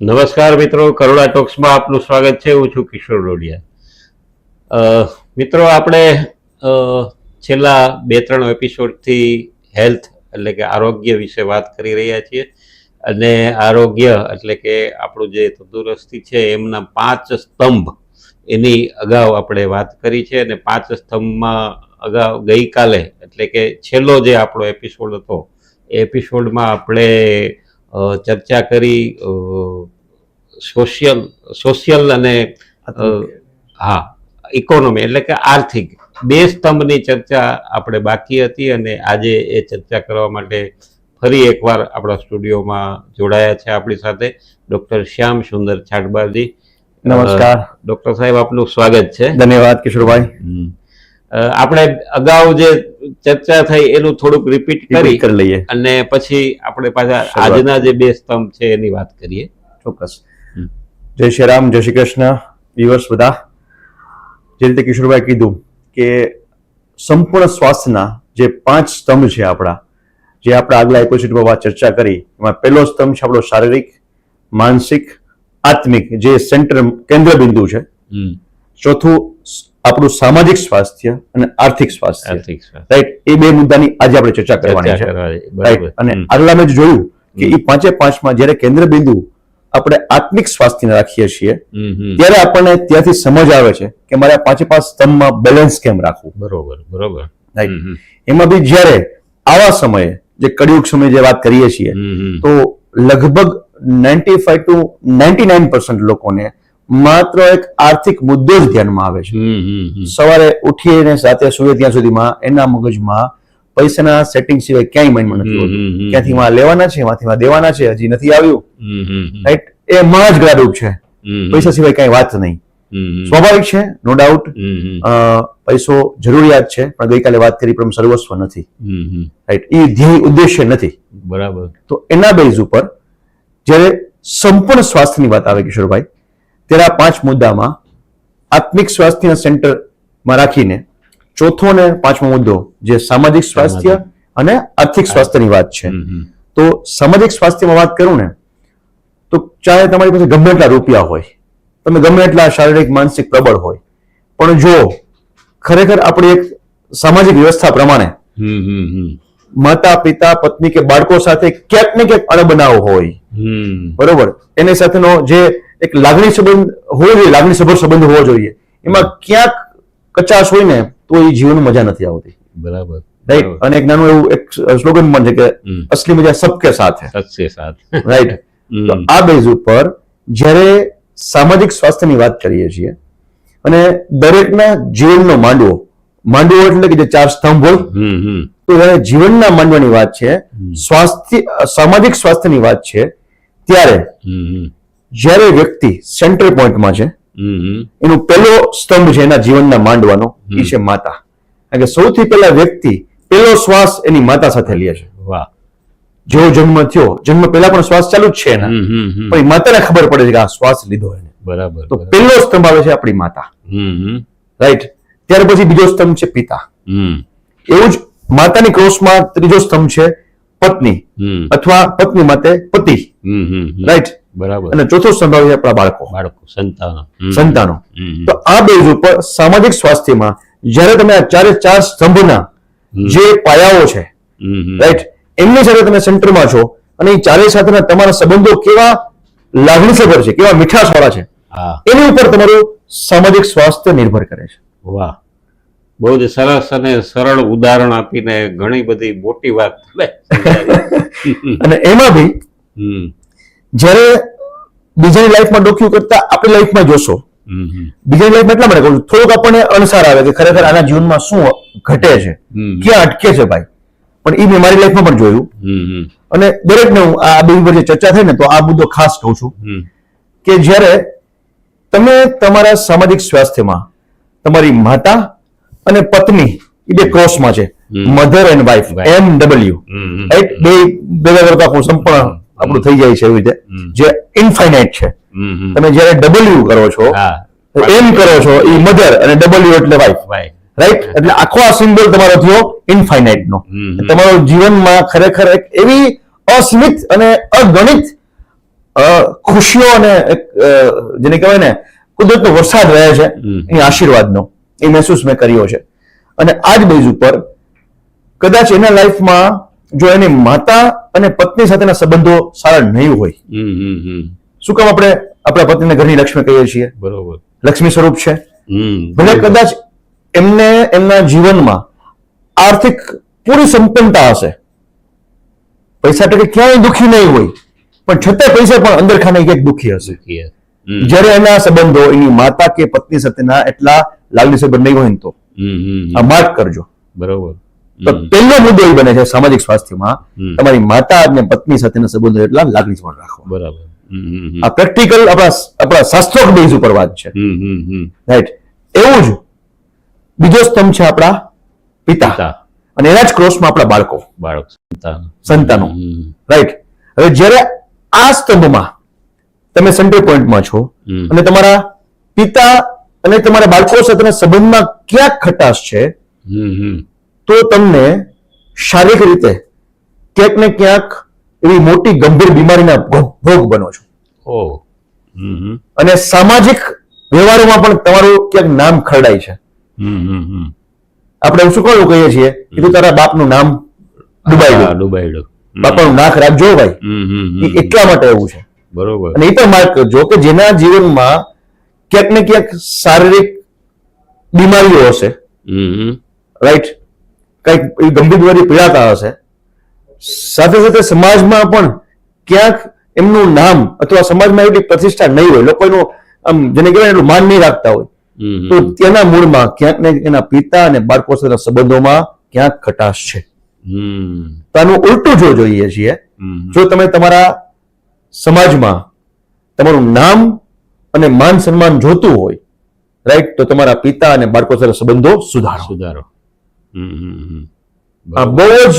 નમસ્કાર મિત્રો, કરુણા ટોક્સમાં આપનું સ્વાગત છે. હું છું કિશોર ડોડિયા મિત્રો, આપણે છેલ્લા બે ત્રણ એપિસોડથી હેલ્થ એટલે કે આરોગ્ય વિશે વાત કરી રહ્યા છીએ અને આરોગ્ય એટલે કે આપણું જે તંદુરસ્તી છે એમના પાંચ સ્તંભ એની અગાઉ આપણે વાત કરી છે અને પાંચ સ્તંભમાં અગાઉ ગઈકાલે એટલે કે છેલ્લો જે આપણો એપિસોડ હતો, એ એપિસોડમાં આપણે ચર્ચા કરી સોશિયલ સોશિયલ અને હા ઇકોનોમી એટલે કે આર્થિક. બે સ્તંભની ચર્ચા આપણે બાકી હતી અને આજે એ ચર્ચા કરવા માટે ફરી એકવાર આપણા સ્ટુડિયોમાં જોડાયા છે આપણી સાથે ડૉક્ટર શ્યામ સુંદર છાટબાજી નમસ્કાર. ડૉક્ટર સાહેબ આપનું સ્વાગત છે. ધન્યવાદ કિશોરભાઈ. આપણે અગાઉ જે ચર્ચા થઈ એનું થોડુંક રિપીટ કરી લઈએ. અને પછી આપણે પાછા આજના જે બે સ્તંભ છે એની વાત કરીએ. ચોક્કસ. જય શ્રી રામ જય શ્રી કૃષ્ણ દિવસ બધા. જે રીતે કિશોરભાઈ કીધું કે સંપૂર્ણ સ્વાસ્થ્યના જે પાંચ સ્તંભ છે આપણા જે આપણે આગલા એપિસોડમાં વાત ચર્ચા કરી એમાં પહેલો સ્તંભ છે આપણો શારીરિક માનસિક આત્મિક જે સેન્ટર કેન્દ્ર બિંદુ છે ચોથું આપણું સામાજિક સ્વાસ્થ્ય અને આર્થિક સ્વાસ્થ્ય રાઈટ એ બે મુદ્દાની આજે આપણે ચર્ચા કરવાની છે રાઈટ અને. આગલા મેં જોયું કે. એ પાંચે પાંચમાં જ્યારે કેન્દ્ર બિંદુ આપણે આત્મિક સ્વાસ્થ્યને રાખીએ છીએ. ત્યારે આપણને ત્યાંથી સમજ આવે છે કે મારે પાંચે પાંચ સ્તંભમાં બેલેન્સ કેમ રાખવું બરોબર બરોબર હમ. એમાં બી જ્યારે આવા સમયે જે કડિયુગ સમય જે વાત કરીએ છીએ. તો લગભગ ninety five to ninety nine લોકોને માત્ર એક આર્થિક મુદ્દો જ ધ્યાનમાં આવે છે. સવારે ઉઠીને સાથે સુવે ત્યાં સુધીમાં એના મગજમાં પૈસાના સેટિંગ સિવાય ક્યાંય માઇન્ડમાં નથી હોતું. ક્યાંથી માં લેવાના છે માંથી માં દેવાના છે હજી નથી આવ્યું. રાઈટ એ માં જ ગ્રાડુપ છે. પૈસા સિવાય કઈ વાત નહીં. સ્વાભાવિક છે નો ડાઉટ. પૈસો જરૂરિયાત છે પણ ગઈકાલે વાત કરી પણ સર્વસ્વ નથી. રાઈટ એ ધ્યેય ઉદ્દેશ્ય નથી બરાબર તો એના બેઝ ઉપર જ્યારે સંપૂર્ણ સ્વાસ્થ્યની વાત આવે કિશોરભાઈ આ પાંચ મુદ્દામાં આત્મિક સ્વાસ્થ્ય સેન્ટરમાં રાખીને ચોથો અને પાંચમો મુદ્દો જે સામાજિક સ્વાસ્થ્ય અને આર્થિક સ્વાસ્થ્યની વાત છે. તો સામાજિક સ્વાસ્થ્યમાં વાત કરું ને તો ચાહે તમારી પાસે ગમે એટલા રૂપિયા હોય તમે ગમે એટલા શારીરિક માનસિક પ્રબળ હોય પણ જો ખરેખર આપણી એક સામાજિક વ્યવસ્થા પ્રમાણે. માતા પિતા પત્ની કે બાળકો સાથે ક્યાંક ને ક્યાંક અણબનાવ હોય. બરોબર? એની સાથેનો જે એક લાગણી સંબંધ હોવો જોઈએ લાગણી સભર સંબંધ હોવો જોઈએ. એમાં ક્યાંક કચાશ હોય ને તો એ જીવન મજા નથી આવતી. બરાબર. રાઈટ અને એક નાનું એવું એક સ્લોગન પણ છે કે અસલી મજા સબકે સાથે. સબકે સાથ. રાઈટ તો આ બેઝ ઉપર જ્યારે સામાજિક સ્વાસ્થ્યની વાત કરીએ છીએ અને દરેકના જીવનનો માંડવો માંડવો એટલે કે જે ચાર સ્તંભ હોય. તો જ્યારે જીવનના માંડવાની વાત છે સ્વાસ્થ્ય સામાજિક સ્વાસ્થ્યની વાત છે ત્યારે. જ્યારે વ્યક્તિ સેન્ટર પોઈન્ટમાં છે. એનું પહેલો સ્તંભ છે એના જીવનના માંડવાનો એ છે માતા. કારણ કે સૌથી પહેલા વ્યક્તિ પહેલો શ્વાસ એની માતા સાથે લે છે. વાહ. જેવો જન્મ થયો જન્મ પહેલા પણ શ્વાસ ચાલુ જ છે એના. પણ માતાને ખબર પડે છે કે આ શ્વાસ લીધો એને. બરાબર તો પહેલો સ્તંભ આવે છે આપણી માતા. રાઈટ ત્યાર પછી બીજો સ્તંભ છે પિતા. હમ, એવું જ માતાની ક્રોસમાં ત્રીજો સ્તંભ છે પત્ની. અથવા પત્ની માટે પતિ. રાઈટ બરાબર. અને ચોથો સંભાવ છે આપણા બાળકો. બાળકો સંતાનો. સંતાનો. તો આ બેઝ ઉપર સામાજિક સ્વાસ્થ્યમાં જ્યારે તમે આ ચારે ચાર સ્તંભના જે પાયાઓ છે. રાઈટ એમની સાથે તમે સેન્ટરમાં છો અને એ ચારે સાથેના તમારા સંબંધો કેવા લાગણીસભર છે કેવા મીઠાશવાળા છે એની ઉપર તમારું સામાજિક સ્વાસ્થ્ય નિર્ભર કરે છે. વાહ. બહુ જ સરસ અને સરળ ઉદાહરણ આપીને ઘણી બધી મોટી વાત. અને એમાં બી જ્યારે બીજાની લાઈફમાં ડોક્યુ કરતા આપણી લાઈફમાં જોશો. બીજાની લાઈફમાં એટલા માટે કહું છું, થોડુંક આપણને અણસાર આવે કે ખરેખર આના જીવનમાં શું ઘટે છે ક્યાં અટકે છે ભાઈ પણ એ મેં મારી લાઈફમાં પણ જોયું અને દરેકને હું આ બે ઉપર જે ચર્ચા થઈ ને તો આ મુદ્દો ખાસ કહું છું કે જ્યારે તમે તમારા સામાજિક સ્વાસ્થ્યમાં તમારી માતા અને પત્ની એ બે ક્રોસમાં છે mother and wife M W. Right બે ભેગા કરતા સંપૂર્ણ આપણું થઈ જાય છે એવી રીતે જે ઇનફાઇનાઇટ છે. તમે જ્યારે ડબલ્યુ કરો છો એમ કરો છો એ મધર અને ડબલ્યુ એટલે વાઇફ રાઈટ એટલે આખો આ સિમ્બોલ તમારો થયો ઇન્ફાઇનાઇટ નો. તમારો જીવનમાં ખરેખર એક એવી અસીમિત અને અગણિત ખુશીઓ અને જેને કહેવાય ને કુદરતનો વરસાદ રહે છે. એ આશીર્વાદનો. એ મહેસૂસ મેં કર્યો છે. અને આ જ બેઝ ઉપર કદાચ એના લાઈફમાં જો એની માતા અને પત્ની સાથેના સંબંધો સારા નહીં હોય શું કામ આપણે આપણા પત્નીને ઘરની લક્ષ્મી કહીએ છીએ? બરોબર. લક્ષ્મી સ્વરૂપ છે. ભલે કદાચ એમને એમના જીવનમાં આર્થિક પૂરી સંપન્નતા હશે. પૈસા ટકે ક્યાંય દુખી નહીં હોય પણ છતાં પૈસા પણ અંદર ખાને ક્યાંક દુખી હશે. જ્યારે એના સંબંધો એની માતા કે પત્ની સાથેના એટલા લાગણી સંબંધ નહીં હોય ને તો. આ માર્ક કરજો. બરોબર. તો પહેલો મુદ્દો એ બને છે સામાજિક સ્વાસ્થ્યમાં તમારી માતા અને પત્ની સાથેના સંબંધો એટલા લાગણી સંબંધ રાખવા. બરાબર. આ પ્રેક્ટિકલ આપણા આપણા શાસ્ત્રોક બેઝ ઉપર વાત છે. રાઈટ એવું જ બીજો સ્તંભ છે આપણા પિતા. અને એના જ ક્રોસમાં આપણા બાળકો. બાળક સંતાન. સંતાનો. રાઈટ હવે જ્યારે આ સ્તંભમાં તમે સેન્ટર પોઈન્ટમાં છો અને તમારા પિતા અને તમારા બાળકો સાથેના સંબંધમાં ક્યાંક ખટાશ છે તો તમને શારીરિક રીતે ક્યાંક ને ક્યાંક એવી મોટી ગંભીર બીમારીના ભોગ બનો છો. અને સામાજિક વ્યવહારોમાં પણ તમારું ક્યાંક નામ ખરડાય છે. આપણે શું કહ્યું કહીએ છીએ કે તું તારા બાપનું નામ ડુબાઈ ગયું ડુબાઈડું હમ. બાપાનું નાક રાખજો ભાઈ. એટલા માટે એવું છે. બરોબર. અને એ પણ માર્ક કરજો કે જેના જીવનમાં ક્યાંક ને ક્યાંક શારીરિક બીમારીઓ હશે. રાઈટ કંઈક એ ગંભીર બીમારી પીડાતા હશે. સાથે સાથે સમાજમાં પણ ક્યાંક એમનું નામ અથવા સમાજમાં એટલી પ્રતિષ્ઠા નહીં હોય. લોકો એનું આમ જેને કહેવાય એનું માન નહીં રાખતા હોય. તો તેના મૂળમાં ક્યાંક ને એના પિતા અને બાળકો સાથેના સંબંધોમાં ક્યાંક ખટાશ છે. તો આનું ઉલટું જો જોઈએ છીએ જો તમે તમારા સમાજમાં તમારું નામ અને માન સન્માન જોતું હોય રાઈટ તો તમારા પિતા અને બાળકો સાથે સંબંધો સુધારો. સુધારો. આ બહુ જ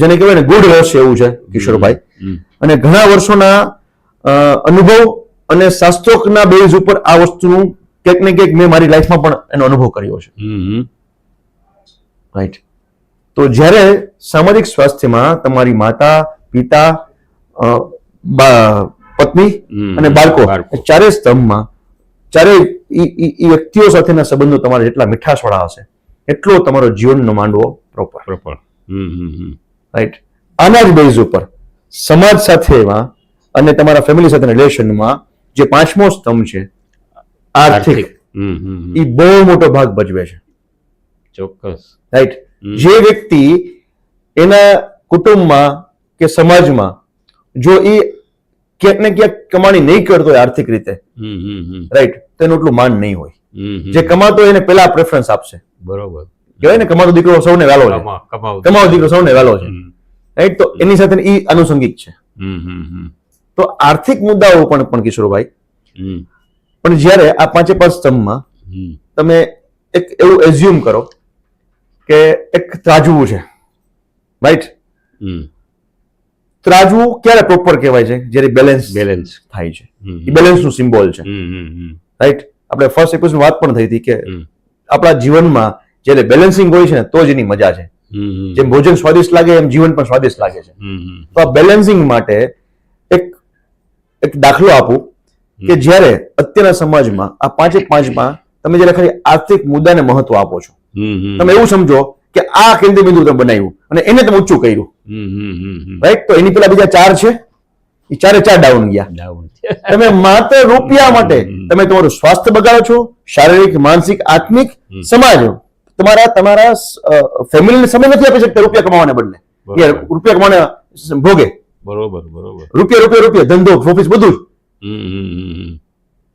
જેને કહેવાય ને ગુડ રહસ્ય એવું છે કિશોરભાઈ. અને ઘણા વર્ષોના અનુભવ અને શાસ્ત્રોકના બેઝ ઉપર આ વસ્તુનું ક્યાંક ને ક્યાંક મેં મારી લાઈફમાં પણ એનો અનુભવ કર્યો છે. રાઈટ તો જ્યારે સામાજિક સ્વાસ્થ્યમાં તમારી માતા પિતા પત્ની અને બાળકો. ચારે સ્તંભમાં ચારે વ્યક્તિઓ સાથેના સંબંધો તમારા જેટલા મીઠાશવાળા હશે. એટલો તમારો જીવનનો માંડવો પ્રોપર પ્રોપર રાઈટ આના જ બેઝ ઉપર સમાજ સાથેમાં અને તમારા ફેમિલી સાથે રિલેશનમાં જે પાંચમો સ્તંભ છે આર્થિક. એ બહુ મોટો ભાગ ભજવે છે. ચોક્કસ. રાઈટ જે વ્યક્તિ એના કુટુંબમાં કે સમાજમાં જો એ ક્યાંક ને ક્યાંક કમાણી નહીં કરતો હોય આર્થિક રીતે રાઈટ તો એનું એટલું માન નહીં હોય. જે કમાતો એને પેલા પ્રેફરન્સ આપશે. બરોબર. કહેવાય ને કમાતો દીકરો સૌને વહેલો છે. કમાવો દીકરો. સૌને વહેલો છે. રાઈટ? તો એની સાથે ઈ આનુષંગિક છે. હમ હમ હમ. તો આર્થિક મુદ્દાઓ પણ પણ કિશોરભાઈ. પણ જ્યારે આ પાંચે પાંચ સ્તંભમાં તમે એક એવું એઝ્યુમ કરો કે એક ત્રાજવું છે. રાઈટ? ત્રાજવું ક્યારે પ્રોપર કહેવાય છે? જ્યારે બેલેન્સ બેલેન્સ થાય છે. એ બેલેન્સનું સિમ્બોલ છે. Hmm hmm hmm. રાઈટ? આપણે ફર્સ્ટ એપિસોડ વાત પણ થઈ હતી કે. આપણા જીવનમાં જ્યારે બેલેન્સિંગ હોય છે ને તો જ એની મજા છે. જેમ ભોજન સ્વાદિષ્ટ લાગે એમ જીવન પણ સ્વાદિષ્ટ લાગે છે. તો આ બેલેન્સિંગ માટે એક એક દાખલો આપું કે જ્યારે અત્યારના સમાજમાં આ પાંચે પાંચમાં તમે જ્યારે ખાલી આર્થિક મુદ્દાને મહત્વ આપો છો તમે એવું સમજો કે આ કેન્દ્ર બિંદુ તમે બનાવ્યું અને એને તમે ઊંચું કર્યું. રાઈટ તો એની પેલા બીજા ચાર છે. એ ચારે ચાર ડાઉન ગયા. ડાઉન તમે માત્ર રૂપિયા માટે તમે તમારું સ્વાસ્થ્ય બગાડો છો શારીરિક માનસિક આત્મિક સમાજ તમારા તમારા ફેમિલીને સમય નથી આપી શકતા રૂપિયા કમાવાને બદલે. રૂપિયા કમાવાને ભોગે. બરોબર બરોબર. રૂપિયા રૂપિયા રૂપિયા ધંધો ઓફિસ બધું જ.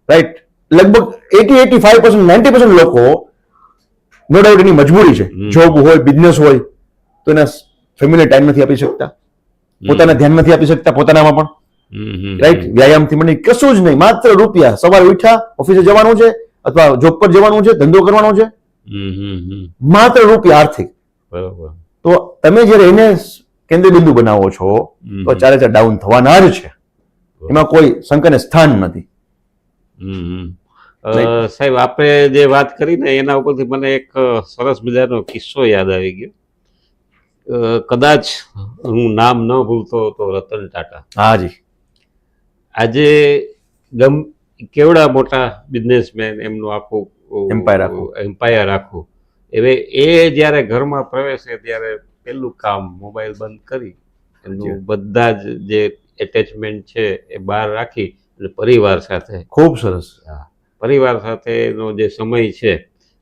રાઈટ લગભગ eighty eighty five percent ninety percent લોકો નો ડાઉટ એની મજબૂરી છે. જોબ હોય બિઝનેસ હોય તો એના ફેમિલી ટાઈમ નથી આપી શકતા. પોતાના ધ્યાન નથી આપી શકતા પોતાનામાં પણ. રાઈટ વ્યાયામથી મને કશું જ નહીં. માત્ર રૂપિયા. સવારે ઉઠ્યા ઓફિસે જવાનું છે અથવા જોબ પર જવાનું છે ધંધો કરવાનો છે. માત્ર રૂપિયા આર્થિક. તો તમે જ્યારે એને કેન્દ્ર બિંદુ બનાવો છો. તો ચારે ચાર ડાઉન થવાના જ છે. એમાં કોઈ શંકાને સ્થાન નથી. સાહેબ આપણે જે વાત કરી ને એના ઉપરથી મને એક સરસ મજાનો કિસ્સો યાદ આવી ગયો. કદાચ હું નામ ન ભૂલતો તો રતન ટાટા. હાજી આજે ગમ કેવડા મોટા બિઝનેસમેન એમનું આખું એમ્પાયર આખું. એમ્પાયર આખું. હવે એ જ્યારે ઘરમાં પ્રવેશે ત્યારે પહેલું કામ મોબાઈલ બંધ કરી એનું બધા જ જે એટેચમેન્ટ છે એ બહાર રાખી અને પરિવાર સાથે. ખૂબ સરસ. પરિવાર સાથેનો જે સમય છે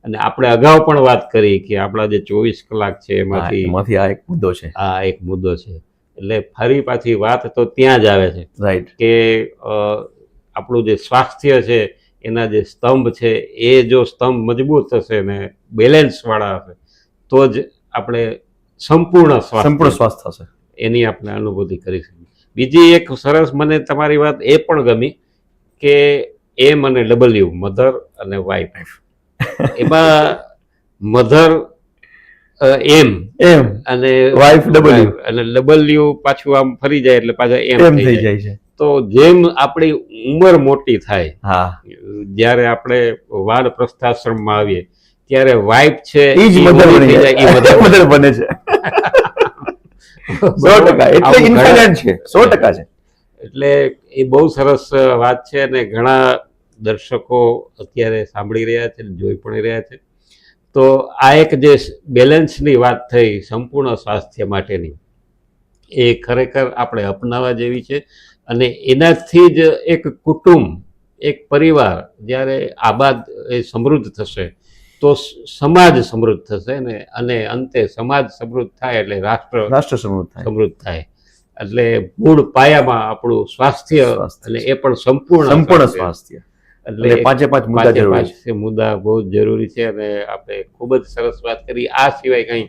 અને આપણે અગાઉ પણ વાત કરી કે આપણા જે ચોવીસ કલાક છે એમાંથી એમાંથી આ એક મુદ્દો છે. આ એક મુદ્દો છે. એટલે ફરી પાછી વાત તો ત્યાં જ આવે છે. રાઈટ કે આપણું જે સ્વાસ્થ્ય છે એના જે સ્તંભ છે એ જો સ્તંભ મજબૂત હશે ને બેલેન્સ વાળા હશે તો જ આપણે સંપૂર્ણ સંપૂર્ણ સ્વાસ્થ્ય થશે. એની આપણે અનુભૂતિ કરી શકીએ. બીજી એક સરસ મને તમારી વાત એ પણ ગમી કે એ મને ડબલ્યુ મધર અને વાઇફ એમાં મધર એમ. એમ. અને વાઇફ ડબલ્યુ અને ડબલ્યુ પાછું આમ ફરી જાય એટલે પાછા એમ થઈ જાય. છે. તો જેમ આપણી ઉંમર મોટી થાય હા. જ્યારે આપણે વાડ પ્રસ્થાશ્રમમાં આવીએ ત્યારે વાઇફ છે એ જ મધર બની જાય. એ મધર બને છે. સો ટકા. એટલે ઇન્ફિનિટ છે. સો ટકા છે. એટલે એ બહુ સરસ વાત છે અને ઘણા દર્શકો અત્યારે સાંભળી રહ્યા છે જોઈ પણ રહ્યા છે. તો આ એક જે બેલેન્સની વાત થઈ સંપૂર્ણ સ્વાસ્થ્ય માટેની એ ખરેખર આપણે અપનાવવા જેવી છે અને એનાથી જ એક કુટુંબ એક પરિવાર જ્યારે આબાદ એ સમૃદ્ધ થશે તો સમાજ સમૃદ્ધ થશે ને અને અંતે સમાજ સમૃદ્ધ થાય એટલે રાષ્ટ્ર રાષ્ટ્ર સમૃદ્ધ થાય સમૃદ્ધ થાય એટલે મૂળ પાયામાં આપણું સ્વાસ્થ્ય. અને એ પણ સંપૂર્ણ સંપૂર્ણ સ્વાસ્થ્ય. એટલે પાંચે પાંચ મુદ્દા જરૂરી છે મુદ્દા બહુ જરૂરી છે અને આપણે ખૂબ જ સરસ વાત કરી. આ સિવાય કંઈ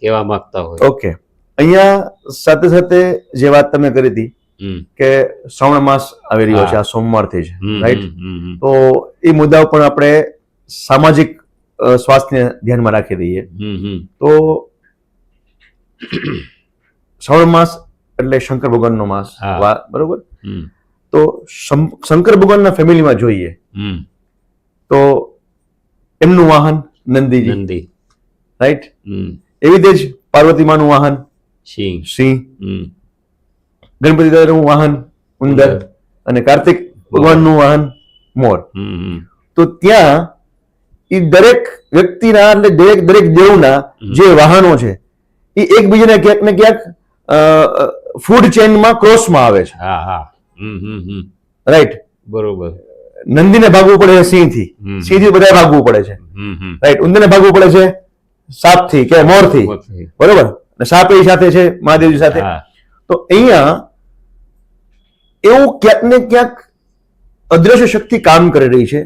કહેવા માંગતા હોય. ઓકે. અહીંયા સાથે સાથે જે વાત તમે કરી હતી કે શ્રવણ માસ આવી રહ્યો છે આ સોમવારથી જ રાઈટ તો એ મુદ્દા ઉપર આપણે સામાજિક સ્વાસ્થ્યને ધ્યાનમાં રાખી દઈએ. તો શ્રવણ માસ એટલે શંકર ભગવાનનો માસ. બરોબર? તો શંકર ભગવાનના ફેમિલીમાં જોઈએ. તો એમનું વાહન નંદીજી. નંદી. રાઈટ એવી રીતે જ પાર્વતીમાનું વાહન. સિંહ. સિંહ. ગણપતિ દાદાનું વાહન ઉંદર. અને કાર્તિક ભગવાનનું વાહન મોર. તો ત્યાં એ દરેક વ્યક્તિના એટલે દરેક દરેક દેવના જે વાહનો છે એ એકબીજાને ક્યાંક ને ક્યાંક ફૂડ ચેઇનમાં ક્રોસમાં આવે છે. હા હા. રાઈટ બરોબર. નંદીને ભાગવું પડે છે સિંહથી. સિંહથી બધા ભાગવું પડે છે. રાઈટ ઉંદરને ભાગવું પડે છે સાપથી કે મોરથી. બરોબર? સાપ એ સાથે છે મહાદેવજી સાથે. તો અહીંયા એવું ક્યાંક ને ક્યાંક અદ્રશ્ય શક્તિ કામ કરી રહી છે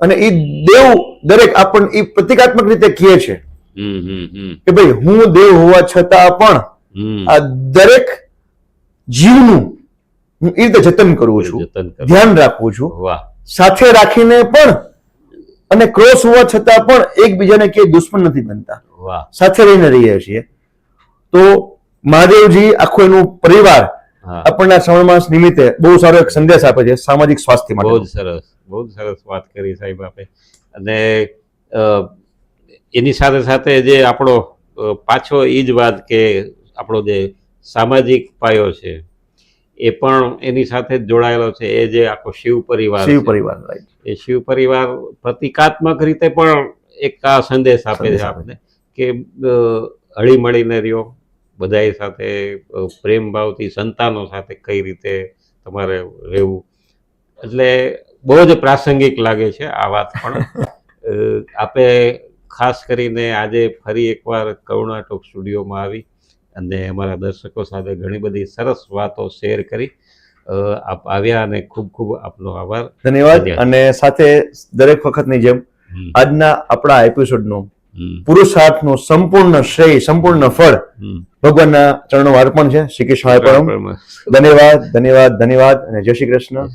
અને એ દેવ દરેક આપણને એ પ્રતિકાત્મક રીતે કહે છે. કે ભાઈ હું દેવ હોવા છતાં પણ આ દરેક જીવનું હું એ રીતે જતન કરું છું. ધ્યાન રાખું છું. સાથે રાખીને પણ અને ક્રોસ હોવા છતાં પણ એકબીજાને કે દુશ્મન નથી બનતા. સાથે રહીને રહીએ છીએ. તો મહાદેવજી આખો એનું પરિવાર આપણને શ્રવણ માસ નિમિત્તે બહુ સારો એક સંદેશ આપે છે સામાજિક સ્વાસ્થ્ય બહુ માટે જ સરસ બહુ સરસ વાત કરી સાહેબ આપે. અને એની સાથે સાથે જે આપણો પાછો એ જ વાત કે આપણો જે સામાજિક પાયો છે એ પણ એની સાથે જ જોડાયેલો છે. એ જે આખો શિવ પરિવાર શિવ પરિવાર રાઈટ એ શિવ પરિવાર પ્રતિકાત્મક રીતે પણ એક આ સંદેશ આપે છે આપે. આપણે કે હળીમળીને હળી મળીને રહ્યો. બધાય સાથે પ્રેમ ભાવથી સંતાનો સાથે કઈ રીતે તમારે રહેવું. એટલે બહુ જ પ્રાસંગિક લાગે છે આ વાત પણ. આપણે આપે ખાસ કરીને આજે ફરી એકવાર કરુણા ટોક સ્ટુડિયોમાં આવી. અને અમારા દર્શકો સાથે ઘણી બધી સરસ વાતો શેર કરી. આપ આવ્યા અને ખૂબ ખૂબ આપનો આભાર. ધન્યવાદ. અને સાથે દરેક વખતની જેમ આજના આપણા એપિસોડનો પુરુષાર્થનો સંપૂર્ણ શ્રેય સંપૂર્ણ ફળ. ભગવાનના ચરણો અર્પણ છે. શ્રી કૃષ્ણ ધન્યવાદ ધન્યવાદ ધન્યવાદ અને જય શ્રી કૃષ્ણ.